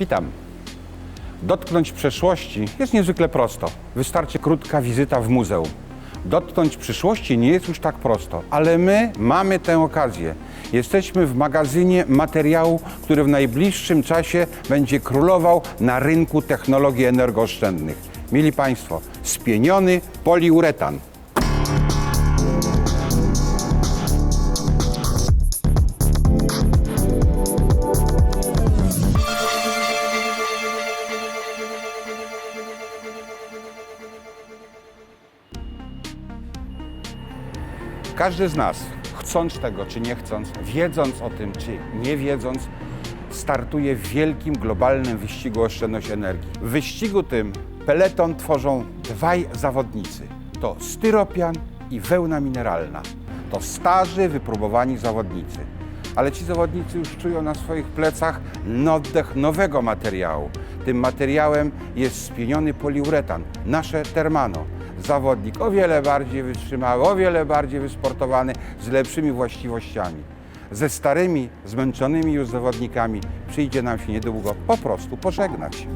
Witam. Dotknąć przeszłości jest niezwykle prosto. Wystarczy krótka wizyta w muzeum. Dotknąć przyszłości nie jest już tak prosto, ale my mamy tę okazję. Jesteśmy w magazynie materiału, który w najbliższym czasie będzie królował na rynku technologii energooszczędnych. Mili Państwo, spieniony poliuretan. Każdy z nas, chcąc tego czy nie chcąc, wiedząc o tym czy nie wiedząc, startuje w wielkim globalnym wyścigu oszczędność energii. W wyścigu tym peleton tworzą dwaj zawodnicy. To styropian i wełna mineralna. To starzy, wypróbowani zawodnicy. Ale ci zawodnicy już czują na swoich plecach oddech nowego materiału. Tym materiałem jest spieniony poliuretan, nasze Termano zawodnik o wiele bardziej wytrzymały, o wiele bardziej wysportowany, z lepszymi właściwościami. Ze starymi, zmęczonymi już zawodnikami przyjdzie nam się niedługo po prostu pożegnać.